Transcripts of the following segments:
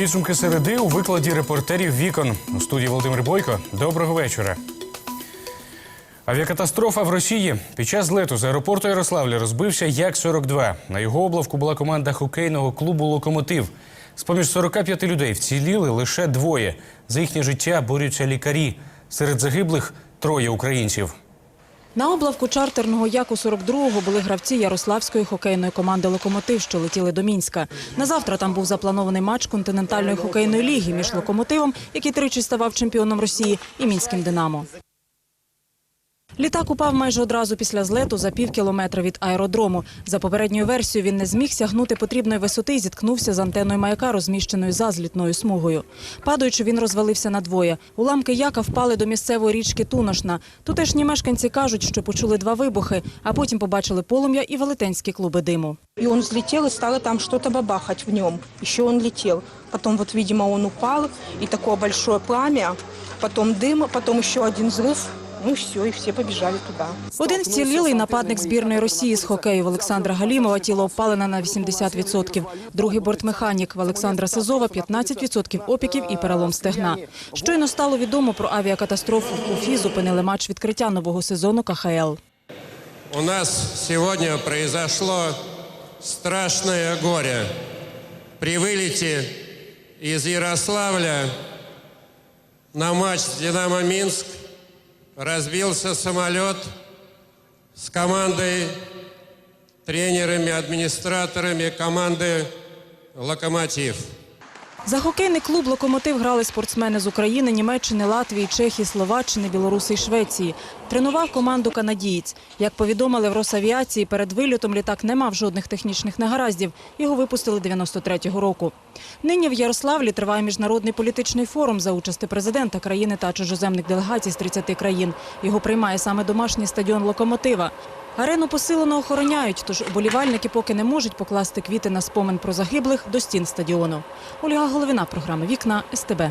Підсумки середи у викладі репортерів вікон. У студії Володимир Бойко. Доброго вечора. Авіакатастрофа в Росії. Під час злету з аеропорту Ярославля розбився Як-42. На його облавку була команда хокейного клубу Локомотив. З-поміж 45 людей вціліли лише двоє. За їхнє життя борються лікарі. Серед загиблих троє українців. На облавку чартерного Яку 42-го були гравці Ярославської хокейної команди Локомотив, що летіли до Мінська. На завтра там був запланований матч континентальної хокейної ліги між локомотивом, який тричі ставав чемпіоном Росії, і мінським Динамо. Літак упав майже одразу після злету за пів кілометра від аеродрому. За попередньою версією, він не зміг сягнути потрібної висоти і зіткнувся з антеною маяка, розміщеною за злітною смугою. Падаючи, він розвалився надвоє. Уламки яка впали до місцевої річки Туношна. Тутешні мешканці кажуть, що почули два вибухи, а потім побачили полум'я і велетенські клуби диму. И он взлетел, и стало там что-то бабахать в нем. Еще он летел. Потом вот, видимо, он упал, и такое большое пламя, потом дым, потом еще один взрыв. Ну все, и все побежали туда. Один вцілілий нападник збірної Росії з хокею в Олександра Галімова тіло опалене на 80%. Другий бортмеханік в Олександра Сизова 15% опіків і перелом стегна. Щойно стало відомо про авіакатастрофу в Уфі, зупинили матч відкриття нового сезону КХЛ. У нас сегодня произошло страшное горе. При вылете из Ярославля на матч «Динамо Минск» разбился самолет с командой, тренерами, администраторами команды «Локомотив». За хокейний клуб «Локомотив» грали спортсмени з України, Німеччини, Латвії, Чехії, Словаччини, Білоруси і Швеції. Тренував команду канадієць. Як повідомили в Росавіації, перед вильотом літак не мав жодних технічних негараздів. Його випустили 93-го року. Нині в Ярославлі триває міжнародний політичний форум за участі президента країни та чужоземних делегацій з 30 країн. Його приймає саме домашній стадіон «Локомотива». Арену посилено охороняють, тож уболівальники поки не можуть покласти квіти на спомин про загиблих до стін стадіону. Ольга Головина, програма Вікна СТБ.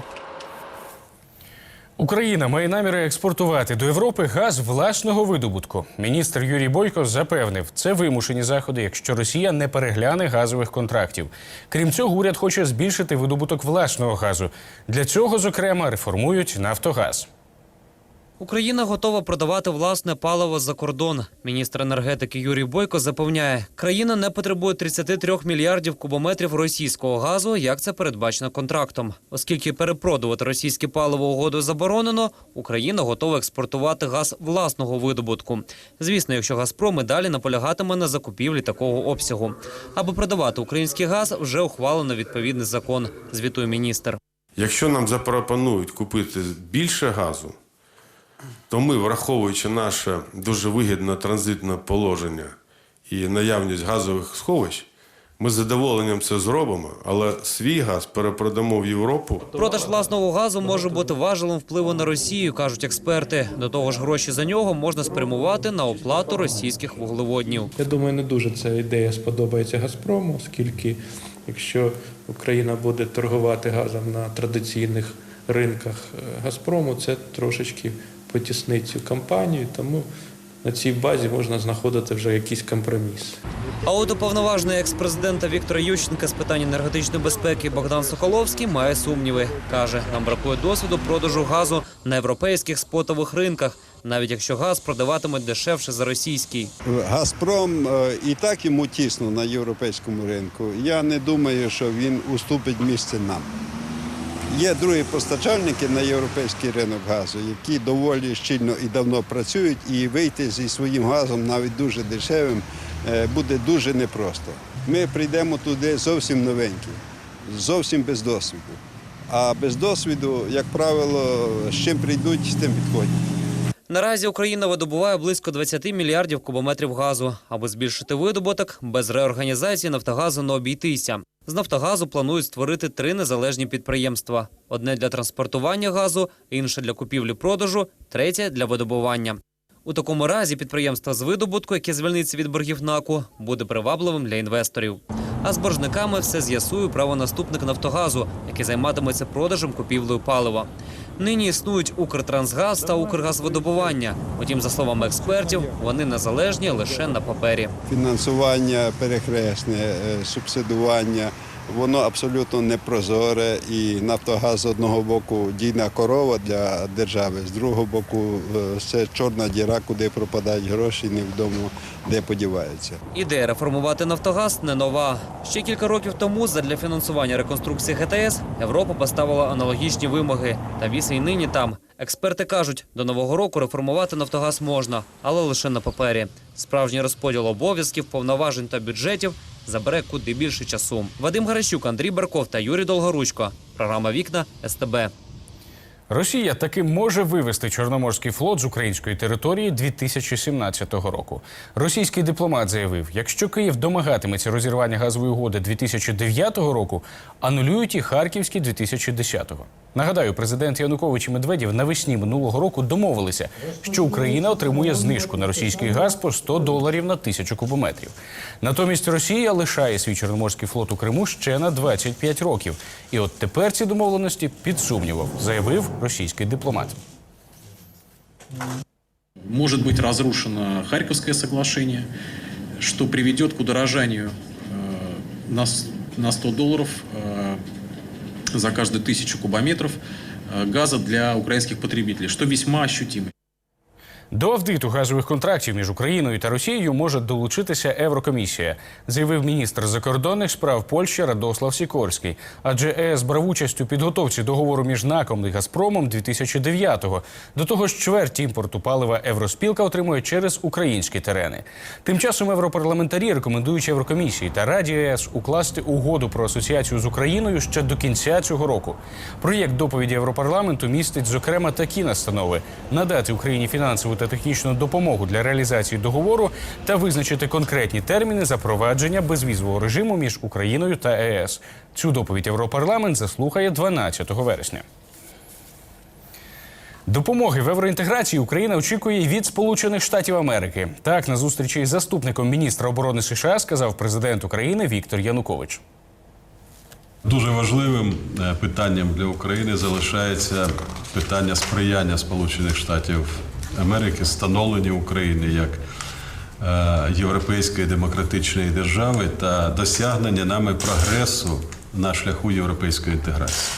Україна має наміри експортувати до Європи газ власного видобутку. Міністр Юрій Бойко запевнив, це вимушені заходи, якщо Росія не перегляне газових контрактів. Крім цього, уряд хоче збільшити видобуток власного газу. Для цього, зокрема, реформують Нафтогаз. Україна готова продавати власне паливо за кордон. Міністр енергетики Юрій Бойко запевняє, країна не потребує 33 мільярдів кубометрів російського газу, як це передбачено контрактом. Оскільки перепродувати російське паливо угодою заборонено, Україна готова експортувати газ власного видобутку. Звісно, якщо Газпром і далі наполягатиме на закупівлі такого обсягу. Аби продавати український газ, вже ухвалено відповідний закон. Звітує міністр. Якщо нам запропонують купити більше газу, то ми, враховуючи наше дуже вигідне транзитне положення і наявність газових сховищ, ми з задоволенням це зробимо, але свій газ перепродамо в Європу. Продаж власного газу може бути важелем впливу на Росію, кажуть експерти. До того ж, гроші за нього можна спрямувати на оплату російських вуглеводнів. Я думаю, не дуже ця ідея сподобається Газпрому, оскільки якщо Україна буде торгувати газом на традиційних ринках е, Газпрому, це трошечки потіснить цю компанію, тому на цій базі можна знаходити вже якийсь компроміс. А от уповноважений екс-президента Віктора Ющенка з питань енергетичної безпеки Богдан Соколовський має сумніви. каже, нам бракує досвіду продажу газу на європейських спотових ринках, навіть якщо газ продаватимуть дешевше за російський. Газпром е, і так йому тісно на європейському ринку. Я не думаю, що він уступить місце нам. Є другі постачальники на європейський ринок газу, які доволі щільно і давно працюють, і вийти зі своїм газом, навіть дуже дешевим, е, буде дуже непросто. Ми прийдемо туди зовсім новенькі, зовсім без досвіду. А без досвіду, як правило, з чим прийдуть, з тим підходять. Наразі Україна видобуває близько 20 мільярдів кубометрів газу. Аби збільшити видобуток, без реорганізації Нафтогазу не обійтися. З Нафтогазу планують створити три незалежні підприємства: одне для транспортування газу, інше для купівлі-продажу, третє для видобування. У такому разі підприємство з видобутку, яке звільниться від боргів НАКу, буде привабливим для інвесторів. А з боржниками все з'ясує правонаступник Нафтогазу, який займатиметься продажем купівлею палива. Нині існують Укртрансгаз та Укргазвидобування. Утім, за словами експертів, вони незалежні лише на папері. фінансування перехресне, е, субсидування воно абсолютно непрозоре. І Нафтогаз з одного боку дійна корова для держави, з другого боку це чорна діра, куди пропадають гроші, невідомо де подіваються. Ідея реформувати Нафтогаз не нова. Ще кілька років тому задля фінансування реконструкції ГТС Європа поставила аналогічні вимоги. Та віз і нині там. Експерти кажуть, до нового року реформувати Нафтогаз можна, але лише на папері. Справжній розподіл обов'язків, повноважень та бюджетів забере куди більше часу. Вадим Гаращук, Андрій Барков та Юрій Долгоручко. Програма Вікна СТБ. Росія таки може вивести Чорноморський флот з української території 2017 року. Російський дипломат заявив, якщо Київ домагатиметься розірвання газової угоди 2009 року, анулюють і Харківський 2010-го. Нагадаю, президент Янукович і Медведєв навесні минулого року домовилися, що Україна отримує знижку на російський газ по 100 доларів на тисячу кубометрів. Натомість Росія лишає свій Чорноморський флот у Криму ще на 25 років. І от тепер ці домовленості під сумнівом, заявив російський дипломат. Может быть разрушено Харьковское соглашение, что приведет к удорожанию э, на с- на 100 долларов э, за каждую тысячу кубометров э, газа для украинских потребителей, что весьма ощутимо. До авдиту газових контрактів між Україною та Росією може долучитися Еврокомісія, заявив міністр закордонних справ Польщі Радослав Сікорський. Адже ЕС брав участь у підготовці договору між НАКом і Газпромом 2009-го. До того ж, чверть імпорту палива Євроспілка отримує через українські терени. Тим часом європарламентарі рекомендують Єврокомісії та Раді ЕС укласти угоду про асоціацію з Україною ще до кінця цього року. Проєкт доповіді Європарламенту містить зокрема такі настанови: надати Україні фінансову та технічну допомогу для реалізації договору та визначити конкретні терміни запровадження безвізового режиму між Україною та ЕС. Цю доповідь Європарламент заслухає 12 вересня. Допомоги в євроінтеграції Україна очікує від Сполучених Штатів Америки. Так, на зустрічі із заступником міністра оборони США сказав президент України Віктор Янукович. Дуже важливим е, питанням для України залишається питання сприяння Сполучених Штатів Америки становленню України як е, європейської демократичної держави та досягнення нами прогресу на шляху європейської інтеграції.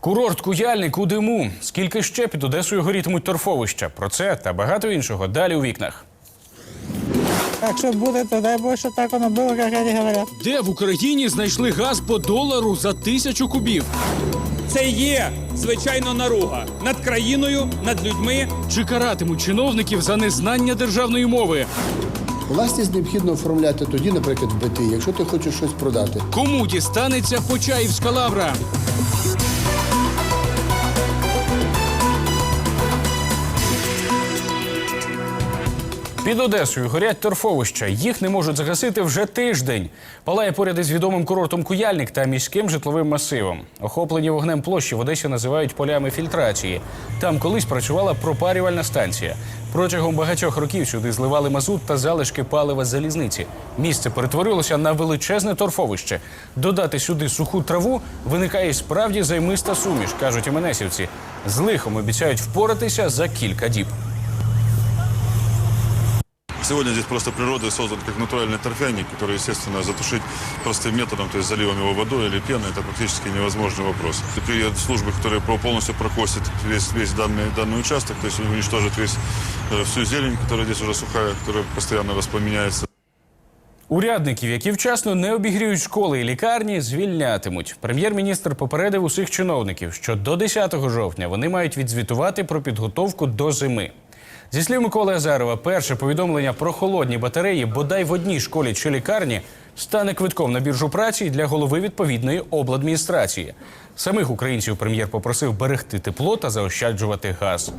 Курорт Куяльник у диму. Скільки ще під Одесою горітимуть торфовища? Про це та багато іншого далі у вікнах. Якщо буде, то дай Боже, щоб так воно було, як вони говорять. Де в Україні знайшли газ по долару за тисячу кубів? Це є звичайно наруга над країною, над людьми. Чи каратимуть чиновників за незнання державної мови? Власність необхідно оформляти тоді, наприклад, в БТІ, якщо ти хочеш щось продати. Кому дістанеться Почаївська лавра? Під Одесою горять торфовища. Їх не можуть загасити вже тиждень. Палає поряд із відомим курортом Куяльник та міським житловим масивом. Охоплені вогнем площі в Одесі називають полями фільтрації. Там колись працювала пропарювальна станція. Протягом багатьох років сюди зливали мазут та залишки палива з залізниці. Місце перетворилося на величезне торфовище. Додати сюди суху траву виникає справді займиста суміш, кажуть іменесівці. З лихом обіцяють впоратися за кілька діб. Сегодня здесь просто природой создан как натуральный торфяник, который, естественно, затушить простым методом, то есть заливом его водой или пеной, это практически невозможный вопрос. И Приедут службы, которые про- полностью прокосят весь, весь данный, данный участок, то есть уничтожат весь, э, всю зелень, которая здесь уже сухая, которая постоянно воспламеняется. Урядників, які вчасно не обігріють школи і лікарні, звільнятимуть. Прем'єр-міністр попередив усіх чиновників, що до 10 жовтня вони мають відзвітувати про підготовку до зими. Зі слів Миколи Азарова, перше повідомлення про холодні батареї бодай в одній школі чи лікарні стане квитком на біржу праці для голови відповідної обладміністрації. Самих українців прем'єр попросив берегти тепло та заощаджувати газ.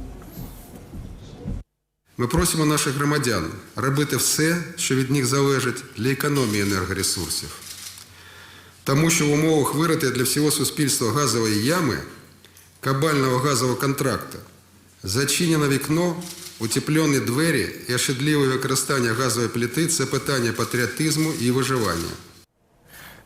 Ми просимо наших громадян робити все, що від них залежить для економії енергоресурсів. Тому що в умовах вирити для всього суспільства газової ями, кабального газового контракту, зачинене вікно, утеплені двері і ошедливе використання газової плити це питання патріотизму і виживання.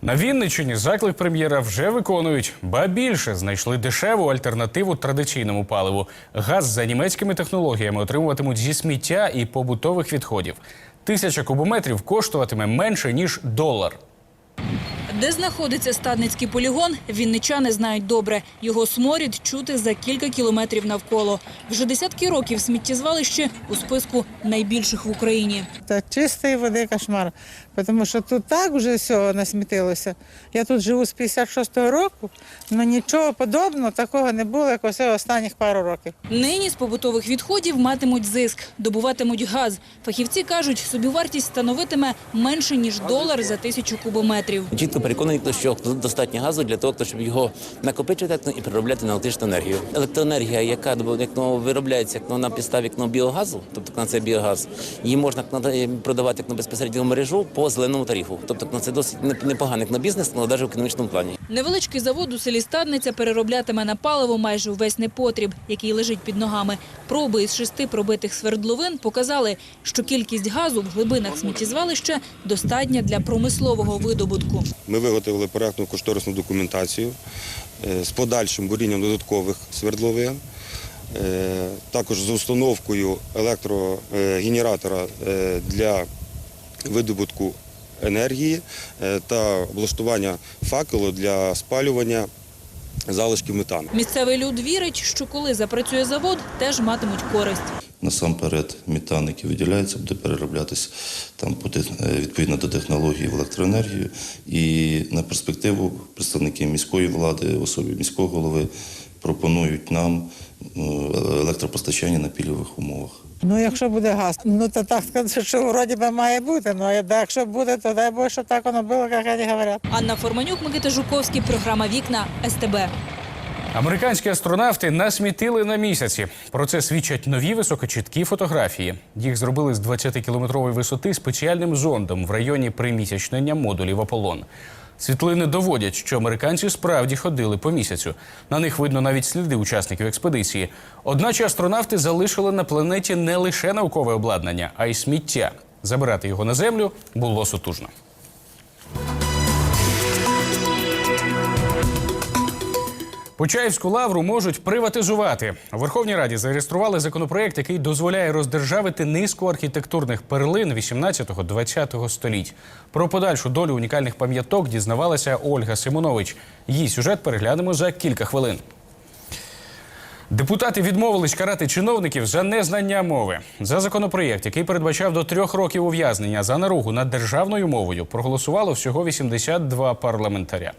На Вінниччині заклик прем'єра вже виконують, ба більше знайшли дешеву альтернативу традиційному паливу. Газ за німецькими технологіями отримуватимуть зі сміття і побутових відходів. Тисяча кубометрів коштуватиме менше ніж долар. Де знаходиться стадницький полігон, вінничани знають добре. Його сморід чути за кілька кілометрів навколо. Вже десятки років сміттєзвалище у списку найбільших в Україні. Та чистої води кошмар. Тому що тут так вже всього насмітилося. Я тут живу з 56-го року, але нічого подобного такого не було, як оце останніх пару років. Нині з побутових відходів матимуть зиск, добуватимуть газ. Фахівці кажуть, собівартість становитиме менше ніж долар за тисячу кубометрів. Чітко переконані, що достатньо газу для того, щоб його накопичувати і переробляти на електричну енергію. Електроенергія, яка як ну, виробляється як ну, на підставі як ну, біогазу, тобто на це біогаз, її можна як ну, продавати як ну, безпосередньо в мережу по зеленому тарифу. Тобто ну, це досить неп- непоганий ну, бізнес, але навіть в економічному плані. Невеличкий завод у селі Стадниця перероблятиме на паливо майже увесь непотріб, який лежить під ногами. Проби із шести пробитих свердловин показали, що кількість газу в глибинах сміттєзвалища достатня для промислового видобутку. Ми виготовили проектну кошторисну документацію е, з подальшим бурінням додаткових свердловин, е, також з установкою електрогенератора е, для видобутку енергії е, та облаштування факелу для спалювання залишків метану. Місцевий люд вірить, що коли запрацює завод, теж матимуть користь. Насамперед, метан, який виділяється, буде перероблятися там е, відповідно до технології в електроенергію. І на перспективу представники міської влади, в особі міського голови, пропонують нам ну, електропостачання на пільгових умовах. Ну, якщо буде газ, ну то так сказати, що вроді би має бути. Ну, а якщо буде, то дай Боже, щоб так воно було, як вони говорять. Анна Форманюк, Микита Жуковський, програма Вікна СТБ. Американські астронавти насмітили на місяці. Про це свідчать нові високочіткі фотографії. Їх зробили з 20-кілометрової висоти спеціальним зондом в районі примісячнення модулів Аполлон. Світлини доводять, що американці справді ходили по місяцю. На них видно навіть сліди учасників експедиції. Одначе астронавти залишили на планеті не лише наукове обладнання, а й сміття. Забирати його на землю було сутужно. Почаївську лавру можуть приватизувати. У Верховній Раді зареєстрували законопроект, який дозволяє роздержавити низку архітектурних перлин 18-20 століть. Про подальшу долю унікальних пам'яток дізнавалася Ольга Симонович. Її сюжет переглянемо за кілька хвилин. Депутати відмовились карати чиновників за незнання мови. За законопроєкт, який передбачав до трьох років ув'язнення за наругу над державною мовою, проголосувало всього 82 парламентаря.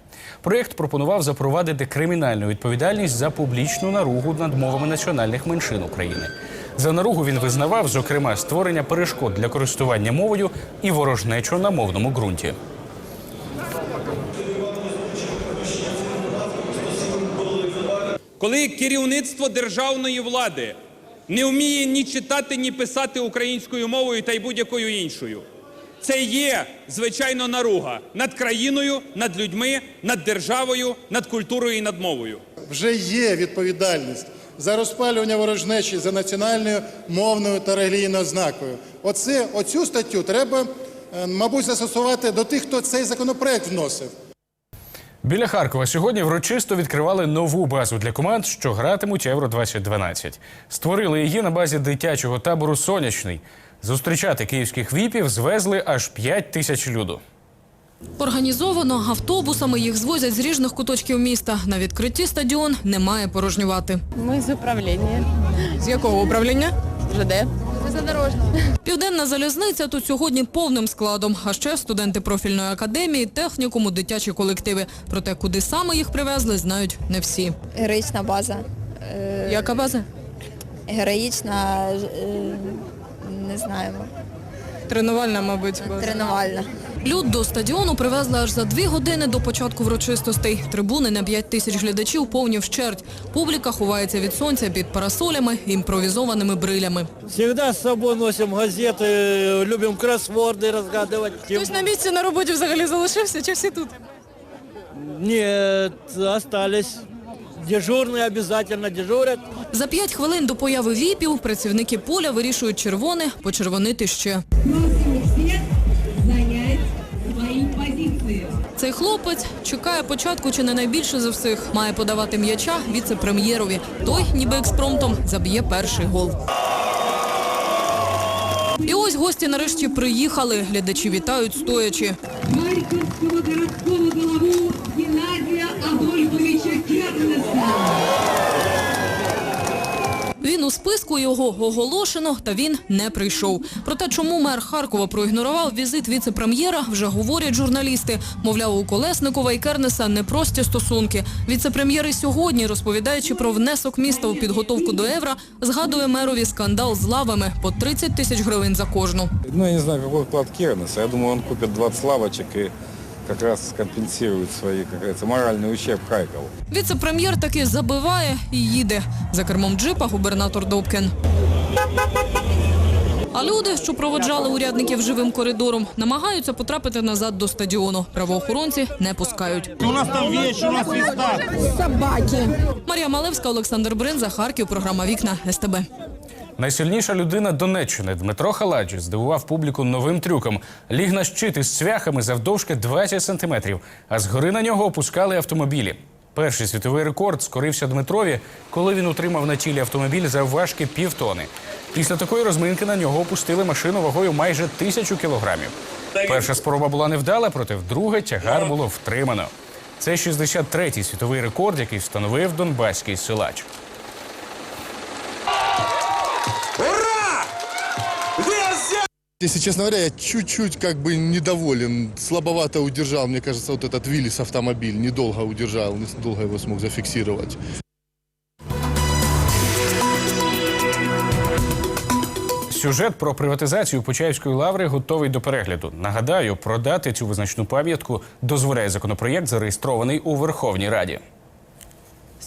Проєкт пропонував запровадити кримінальну відповідальність за публічну наругу над мовами національних меншин України. За наругу він визнавав, зокрема, створення перешкод для користування мовою і ворожнечу на мовному ґрунті. Коли керівництво державної влади не вміє ні читати, ні писати українською мовою та й будь-якою іншою, це є звичайно наруга над країною, над людьми, над державою, над культурою і над мовою. Вже є відповідальність за розпалювання ворожнечі за національною, мовною та релігійною ознакою. Оце, оцю статтю треба, е, мабуть, застосувати до тих, хто цей законопроект вносив. Біля Харкова сьогодні врочисто відкривали нову базу для команд, що гратимуть Євро 2012 Створили її на базі дитячого табору Сонячний. Зустрічати київських віпів звезли аж 5 тисяч люду. Організовано автобусами їх звозять з різних куточків міста. На відкритті стадіон немає порожнювати. Ми з управління. З якого управління? ЖД. Задорожно. Південна залізниця тут сьогодні повним складом. А ще студенти профільної академії, технікуму, дитячі колективи. Проте, куди саме їх привезли, знають не всі. Героїчна база. Е, Яка база? Героїчна, е, не знаємо. Тренувальна, мабуть. Тренувальна. Люд до стадіону привезли аж за дві години до початку врочистостей. Трибуни на 5 тисяч глядачів повні вщерть. Публіка ховається від сонця під парасолями, імпровізованими брилями. Всегда с собой носим газеты, любим кроссворды разгадывать. Хтось на місці на роботі взагалі залишився, чи всі тут? Нет, остались. Дежурные обязательно дежурят. За п'ять хвилин до появи віпів працівники поля вирішують червоне почервонити ще. Цей хлопець чекає початку чи не найбільше за всіх. Має подавати м'яча віце-прем'єрові. Той, ніби експромтом, заб'є перший гол. І ось гості нарешті приїхали. Глядачі вітають стоячи. Харьковского городского голову Геннадія Адольфовича Кернеса. Він у списку його оголошено, та він не прийшов. Про те, чому мер Харкова проігнорував візит віце-прем'єра, вже говорять журналісти. Мовляв, у Колесникова і Кернеса непрості стосунки. Віце-прем'єр і сьогодні, розповідаючи про внесок міста у підготовку до євро, згадує мерові скандал з лавами по 30 тисяч гривень за кожну. Ну, я не знаю, какой вклад Кернеса. Я думаю, он купит 20 лавочек и как раз компенсирует свои, как говорится, моральный ущерб Харькову. Віце-прем'єр таки забиває і їде. За кермом джипа губернатор Добкін. А люди, що проводжали урядників живим коридором, намагаються потрапити назад до стадіону. Правоохоронці не пускають. У нас там вещи, у нас листа. Собаки. Марія Малевська, Олександр Бринза, Харків. Програма Вікна СТБ. Найсильніша людина Донеччини Дмитро Халаджі здивував публіку новим трюком. Ліг на щит із цвяхами завдовжки 20 сантиметрів, а згори на нього опускали автомобілі. Перший світовий рекорд скорився Дмитрові, коли він утримав на тілі автомобіль завважки півтони. Після такої розминки на нього опустили машину вагою майже тисячу кілограмів. Перша спроба була невдала, проте вдруге тягар було втримано. Це 63-й світовий рекорд, який встановив донбаський силач. Если честно говоря, я чуть-чуть как бы недоволен. Слабовато удержал, мне кажется, вот этот Виллис автомобиль. Недолго удержал, недолго его смог зафиксировать. Сюжет про приватизацію Почаївської лаври готовий до перегляду. Нагадаю, продати цю визначну пам'ятку дозволяє законопроєкт, зареєстрований у Верховній Раді.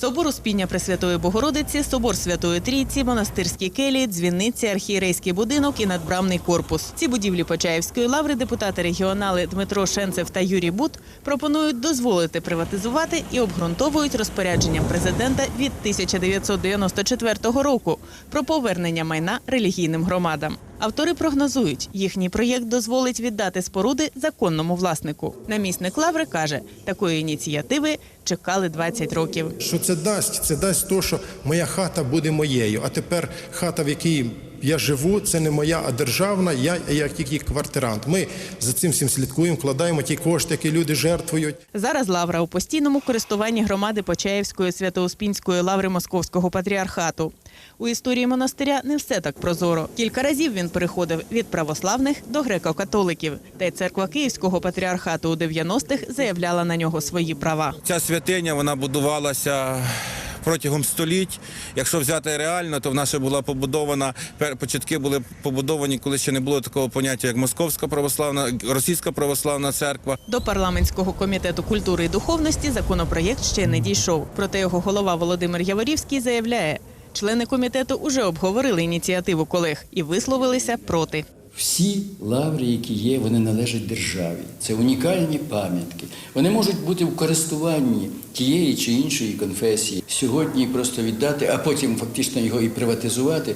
Собор Успіння Пресвятої Богородиці, Собор Святої Трійці, монастирські келії, дзвіниці, архієрейський будинок і надбрамний корпус. Ці будівлі Почаївської лаври депутати регіонали Дмитро Шенцев та Юрій Бут пропонують дозволити приватизувати і обґрунтовують розпорядженням президента від 1994 року про повернення майна релігійним громадам. Автори прогнозують, їхній проєкт дозволить віддати споруди законному власнику. Намісник лаври каже, такої ініціативи чекали 20 років. Що це дасть? Це дасть то, що моя хата буде моєю. А тепер хата, в якій я живу, це не моя, а державна. Я як тільки квартирант. Ми за цим всім слідкуємо, вкладаємо ті кошти, які люди жертвують. Зараз лавра у постійному користуванні громади Почаївської Свято-Успінської лаври Московського патріархату. У історії монастиря не все так прозоро. Кілька разів він переходив від православних до греко-католиків. Та й церква Київського патріархату у 90-х заявляла на нього свої права. Ця святиня вона будувалася протягом століть. Якщо взяти реально, то вона ще була побудована. Початки були побудовані, коли ще не було такого поняття, як Московська православна, Російська православна церква. До парламентського комітету культури і духовності законопроєкт ще не дійшов. Проте його голова Володимир Яворівський заявляє, члени комітету уже обговорили ініціативу колег і висловилися проти. Всі лаври, які є, вони належать державі. Це унікальні пам'ятки. Вони можуть бути в користуванні тієї чи іншої конфесії. Сьогодні просто віддати, а потім фактично його і приватизувати.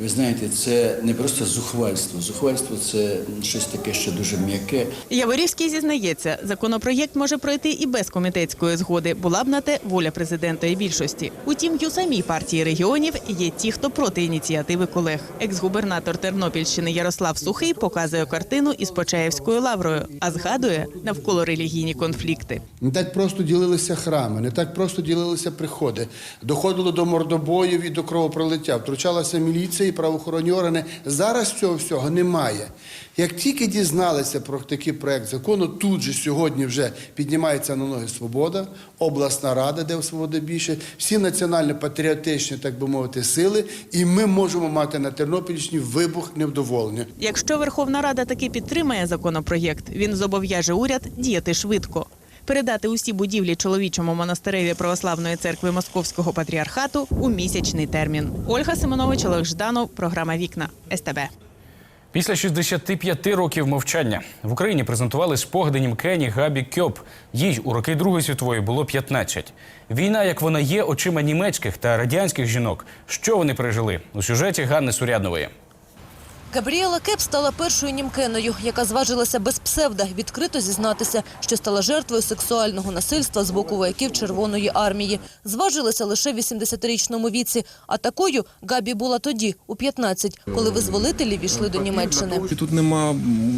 Ви знаєте, це не просто зухвальство. Зухвальство це щось таке, що дуже м'яке. Яворівський зізнається, законопроєкт може пройти і без комітетської згоди. Була б на те воля президента і більшості. Утім, у самій партії регіонів є ті, хто проти ініціативи колег. Екс-губернатор Тернопільщини Ярослав Сухий показує картину із Почаєвською лаврою, а згадує навколо релігійні конфлікти. Не так просто ділилися храми, не так просто ділилися приходи. Доходило до мордобоїв і до кровопролиття. Втручалася міліція і правоохоронні органи. Зараз цього всього немає. Як тільки дізналися про такий проект закону, тут же сьогодні вже піднімається на ноги свобода, обласна рада, де свободи більше, всі національно-патріотичні, так би мовити, сили, і ми можемо мати на Тернопільщині вибух невдоволення. Якщо Верховна Рада таки підтримає законопроєкт, він зобов'яже уряд діяти швидко. Передати усі будівлі чоловічому монастиреві православної церкви Московського патріархату у місячний термін. Ольга Симонович, Олег Жданов, програма Вікна СТБ. Після 65 років мовчання в Україні презентували спогади німкені Габі Кьоп. Їй у роки Другої світової було 15. Війна, як вона є, очима німецьких та радянських жінок. Що вони пережили у сюжеті Ганни Суряднової. Габріела Кеп стала першою німкеною, яка зважилася без псевда відкрито зізнатися, що стала жертвою сексуального насильства з боку вояків Червоної армії. Зважилася лише в 80-річному віці, а такою Габі була тоді, у 15, коли визволителі війшли до Німеччини. Тут нема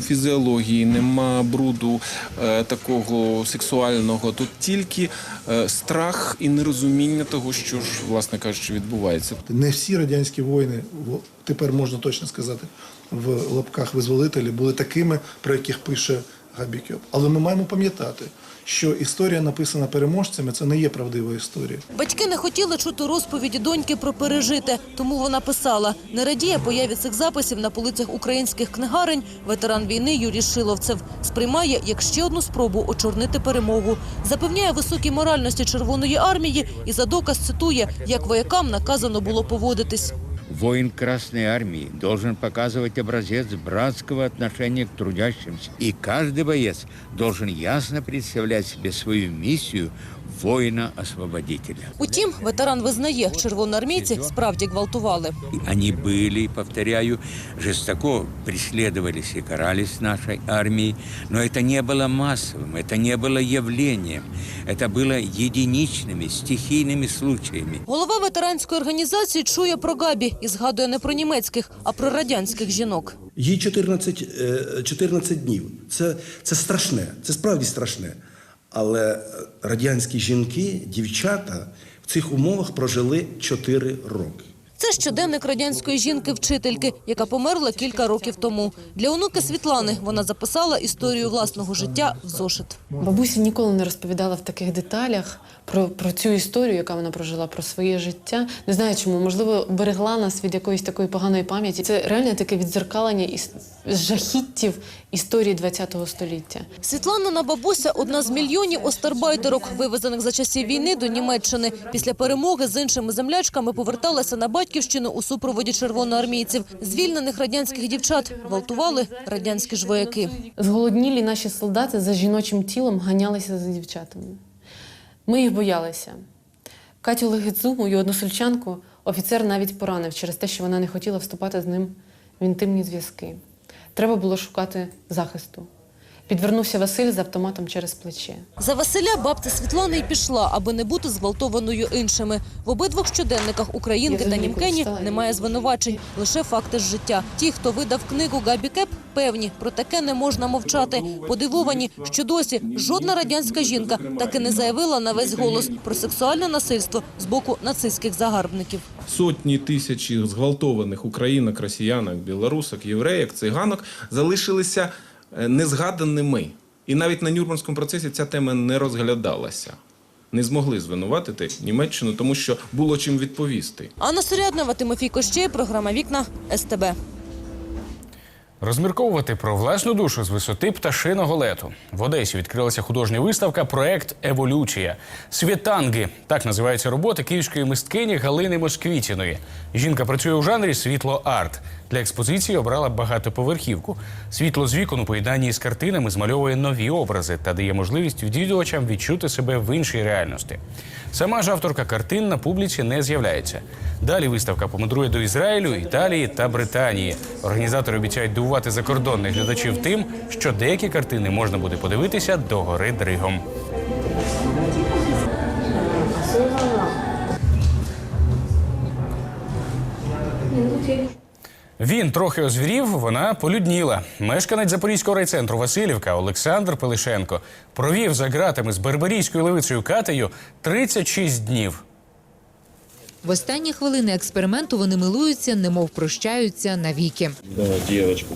фізіології, нема бруду е, такого сексуального. Тут тільки е, страх і нерозуміння того, що ж, власне кажучи, відбувається. Не всі радянські воїни, в- тепер можна точно сказати, в лапках визволителі були такими, про яких пише Габікьоп. Але ми маємо пам'ятати, що історія написана переможцями, це не є правдива історія. Батьки не хотіли чути розповіді доньки про пережите, тому вона писала. Не радіє появі цих записів на полицях українських книгарень. Ветеран війни Юрій Шиловцев сприймає як ще одну спробу очорнити перемогу. Запевняє високій моральності Червоної армії і за доказ цитує, як воякам наказано було поводитись. Воин Красной Армии должен показывать образец братского отношения к трудящимся. И каждый боец должен ясно представлять себе свою миссию воина-освободителя. Утім, ветеран визнає, червоноармійці справді гвалтували. Они были, повторяю, жестоко преследовались и карались нашей армией, но это не было массовым, это не было явлением, это было единичными, стихийными случаями. Голова ветеранської організації чує про Габі і згадує не про німецьких, а про радянських жінок. Їй 14, е, 14 днів. Це, це страшне, це справді страшне. Але радянські жінки, дівчата в цих умовах прожили 4 роки. Це щоденник радянської жінки-вчительки, яка померла кілька років тому. Для онуки Світлани вона записала історію власного життя в зошит. Бабуся ніколи не розповідала в таких деталях про, про цю історію, яка вона прожила, про своє життя. Не знаю чому, можливо, берегла нас від якоїсь такої поганої пам'яті. Це реально таке відзеркалення із жахіттів історії ХХ століття. Світланина бабуся одна з мільйонів остарбайтерок, вивезених за часів війни до Німеччини. Після перемоги з іншими землячками поверталася на батьківщину у супроводі червоноармійців. Звільнених радянських дівчат гвалтували радянські ж вояки. Зголоднілі наші солдати за жіночим тілом ганялися за дівчатами. Ми їх боялися. Катю Легицу, мою односельчанку, офіцер навіть поранив через те, що вона не хотіла вступати з ним в інтимні зв'язки. Треба було шукати захисту. Підвернувся Василь з автоматом через плече. За Василя бабця Світлани й пішла, аби не бути зґвалтованою іншими. В обидвох щоденниках українки та німкені немає звинувачень, лише факти з життя. Ті, хто видав книгу Габі Кеп, певні, про таке не можна мовчати. Подивовані, що досі жодна радянська жінка таки не заявила на весь голос про сексуальне насильство з боку нацистських загарбників. Сотні тисячі зґвалтованих українок, росіянок, білорусок, євреїк, циганок залишилися е, незгаданими. І навіть на Нюрнберзькому процесі ця тема не розглядалася. Не змогли звинуватити Німеччину, тому що було чим відповісти. Анна Суряднова, Тимофій Кощей, програма Вікна СТБ. Розмірковувати про власну душу з висоти пташиного лету. В Одесі відкрилася художня виставка Проект Еволюція. Світанги так називаються роботи київської мисткині Галини Москвітіної. Жінка працює у жанрі світло-арт. Для експозиції обрала багатоповерхівку. Світло з вікон у поєднанні з картинами змальовує нові образи та дає можливість відвідувачам відчути себе в іншій реальності. Сама ж авторка картин на публіці не з'являється. Далі виставка помандрує до Ізраїлю, Італії та Британії. Організатори обіцяють дивувати закордонних глядачів тим, що деякі картини можна буде подивитися до гори Дригом. Він трохи озвірів, вона полюдніла. Мешканець Запорізького райцентру Васильівка Олександр Пилишенко провів за ґратами з берберійською левицею Катею 36 днів. В останні хвилини експерименту вони милуються, немов прощаються навіки. Давай, дівчинку.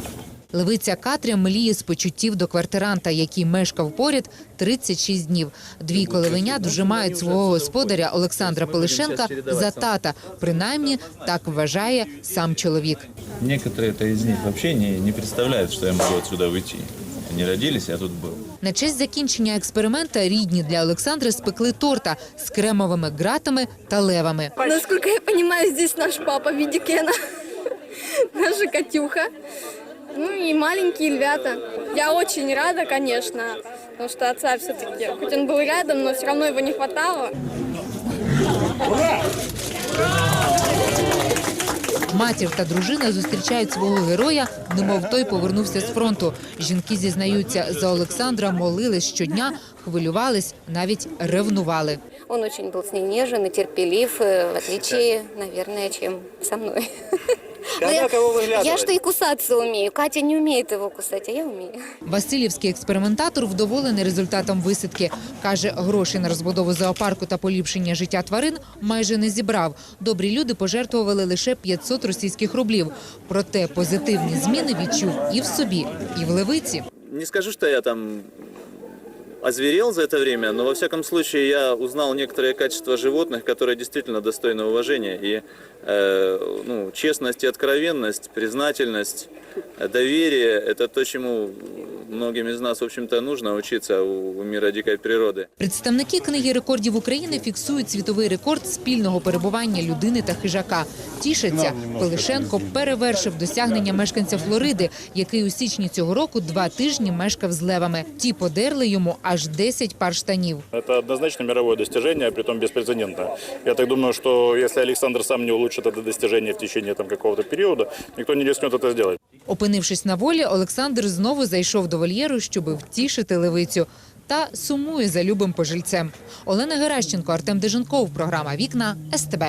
Левиця Катря мліє з почуттів до квартиранта, який мешкав поряд 36 днів. Двійко левенят вже мають свого господаря Олександра Пилишенка за тата. Принаймні так вважає сам чоловік. Некоторые-то из них вообще не, не представляют, что я могу отсюда уйти. Они родились, я тут был. На честь закінчення експеримента рідні для Олександра спекли торта з кремовими ґратами та левами. Насколько я понимаю, здесь наш папа в виде Кена. Наша Катюха Ну и маленькие львята. Я очень рада, конечно, потому что отца все-таки, хоть он был рядом, но все равно его не хватало. Матір та дружина зустрічають свого героя, немов той повернувся з фронту. Жінки зізнаються, за Олександра молились щодня, хвилювались, навіть ревнували. Он очень был с ней нежен и терпелив, э, в отличие, наверное, чем со мной. Но я, я что и кусаться умею. Катя не умеет его кусать, а я умею. Васильівський експериментатор вдоволений результатом висадки. Каже, гроші на розбудову зоопарку та поліпшення життя тварин майже не зібрав. Добрі люди пожертвували лише 500 російських рублів. Проте позитивні зміни відчув і в собі, і в левиці. Не скажу, что я там озверел за это время, но во всяком случае я узнал некоторые качества животных, которые действительно достойны уважения. И э, ну, честность и откровенность, признательность, э, доверие – это то, чему многим из нас, в общем-то, нужно учиться у, у мира дикой природы. Представники книги рекордів України фіксують світовий рекорд спільного перебування людини та хижака. Тішаться, Пилишенко перевершив досягнення мешканця Флориди, який у січні цього року два тижні мешкав з левами. Ті подерли йому аж 10 пар штанів. Это однозначно мировое достижение, притом беспрецедентное. Я так думаю, что если Александр сам не улучшит это достижение в течение там, какого-то периода, никто не рискнет это сделать. Опинившись на волі, Олександр знову зайшов до вольєру, щоб втішити левицю. Та сумує за любим пожильцем. Олена Геращенко, Артем Деженков. Програма Вікна СТБ.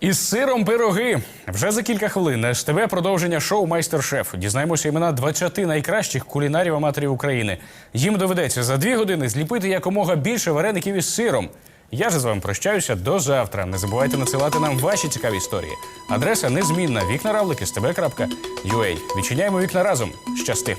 Із сиром пироги. Вже за кілька хвилин на СТВ продовження шоу Майстер-шеф. Дізнаємося імена 20 найкращих кулінарів-аматорів України. Їм доведеться за дві години зліпити якомога більше вареників із сиром. Я же з вами прощаюся до завтра. Не забувайте надсилати нам ваші цікаві історії. Адреса незмінна вікна равлики з Відчиняємо вікна разом. Щасти.